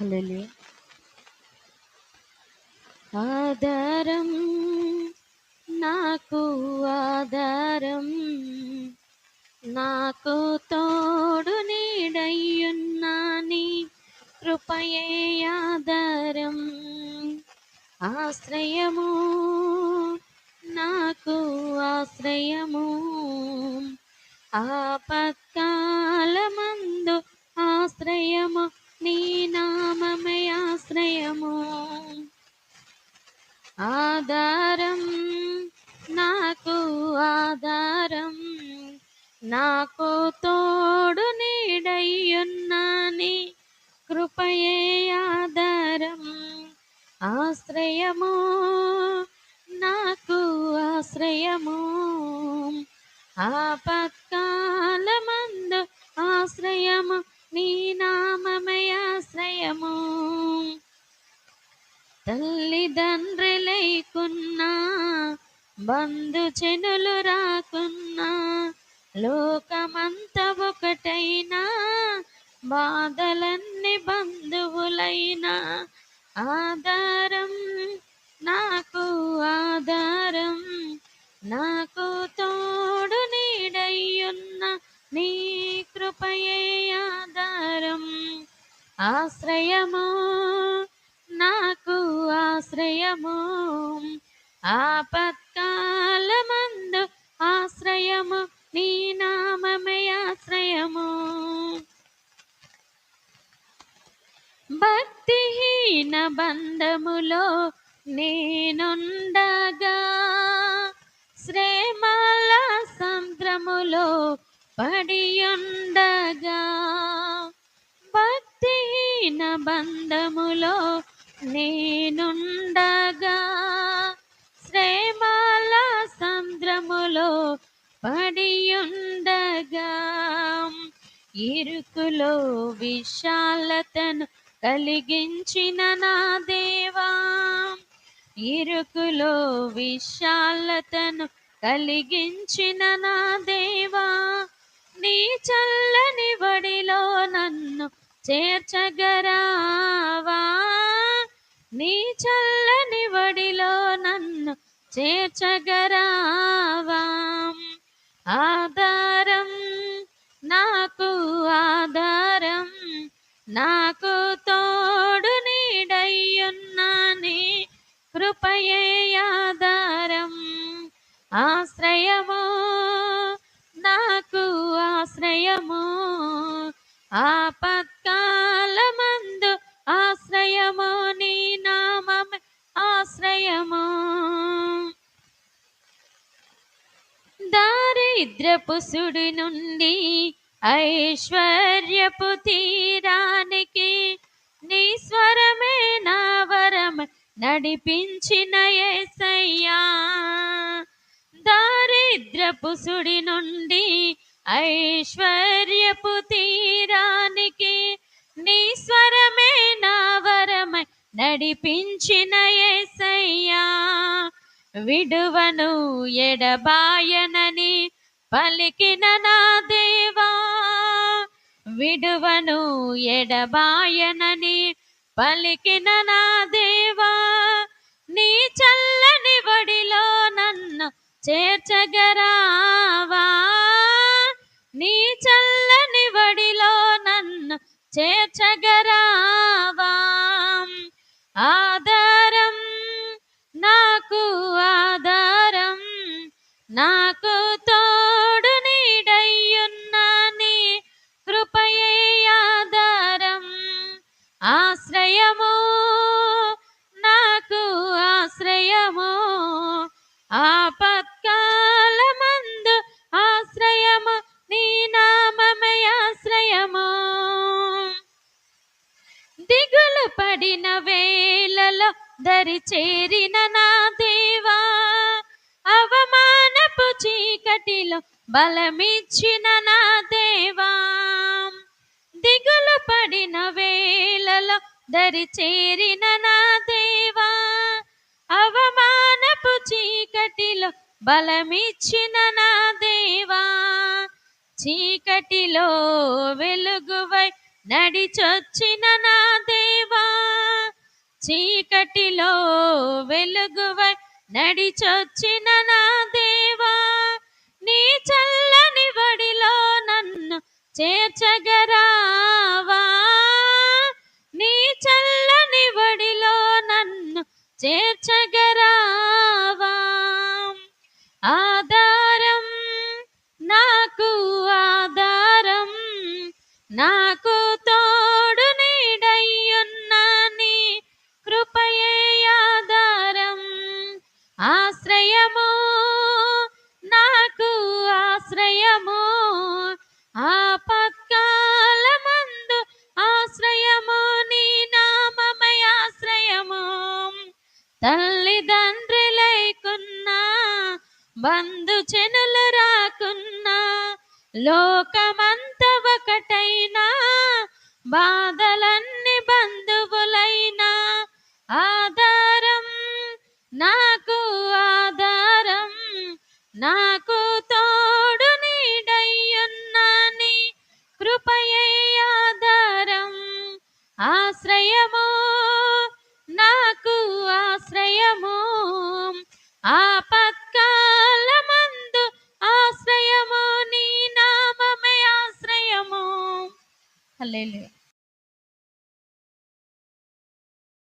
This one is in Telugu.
హల్లెలూయా. ఆధారం నాకు ఆధారం నాకు తోడు నీడయ్యున్నా నీ కృపయే ఆధారం. ఆశ్రయము నాకు ఆశ్రయము. ఆపత్కాలమందు ఆశ్రయము నీ ఆశ్రయము ఆధారం నాకు ఆధారం. నాకు తోడు నీడయ్యున్నాని కృపయే ఆధారం. ఆశ్రయము నాకు ఆశ్రయము. ఆపత్కాలమందు ఆశ్రయము తల్లిదండ్రులైకున్నా బంధు చెనులు రాకున్నా లోకమంత ఒకటైనా బాధలన్నీ బంధువులైనా ఆధారం నాకు ఆధారం నాకు తోడు నీడయ్యున్న నీ కృపయే ఆధారం. ఆశ్రయమో ఆశ్రయము. ఆపత్కాలమందు ఆశ్రయము. నీ నామమే ఆశ్రయము. భక్తిహీన బంధములో నేనుండగా శ్రేమల సంద్రములో పడియుండగా భక్తిహీన బంధములో నేనుండగా శ్రేమల సంద్రములో పడియుండగా ఇరుకులో విశాలతను కలిగించిన నా దేవా. ఇరుకులో విశాలతను కలిగించిన నా దేవా. నీ చల్లని వడిలో నన్ను చేర్చగరావా. నీ చల్లని వడిలో నన్ను చేర్చగరావా. ఆధారం నాకు ఆధారం నాకు తోడు నీడయ్యున్నాని కృపయే ఆధారం. ఆశ్రయము నాకు ఆశ్రయము ఆపత్కాలమందు ఆశ్రయము ఆశ్రయము దారిద్రపు సుడి నుండి ఐశ్వర్యపు తీరానికి నీ స్వరమే నా వరం నడిపించిన యేసయ్యా దారిద్రపు సుడి నుండి ఐశ్వర్యపు తీరానికి నీ స్వరమే నా వరమై నడిపించిన యేసయ్యా విడువను ఎడబాయనని పలికిన నా దేవా. విడువను ఎడబాయనని పలికిన నా దేవా. నీ చల్లని వడిలో నన్ను చేర్చగరావా. నీ చల్లని వడిలో నన్ను చేర్చగ ఆపత్కాలమందు ఆశ్రయము నీ నామమే ఆశ్రయము. దిగులు పడిన వేలలో దరి చేరిన నా దేవా అవమానపు చీకటిలో బలమిచ్చిన నా దేవా. దిగులు పడిన వేలలో దరి చేరిన నా దేవా అవమాన చీకటిలో బలమిచ్చిన నా దేవా చీకటిలో వెలుగువై నడిచొచ్చిన నా దేవా చీకటిలో వెలుగువై నడిచొచ్చిన నా దేవా నీ చల్లని వడిలో నన్ను చేర్చగరావా నీ చల్లని వడిలో నన్ను చేర్చగరా బంధు చెనులు రాకున్నా లోకమంత ఒకటైనా బాధలన్నీ బంధువులైనా ఆధారం నాకు ఆధారం నాకు తోడు నీడయ్యున్నాని కృపయే ఆధారం ఆశ్రయము నాకు ఆశ్రయము ఆప ఆశ్రయము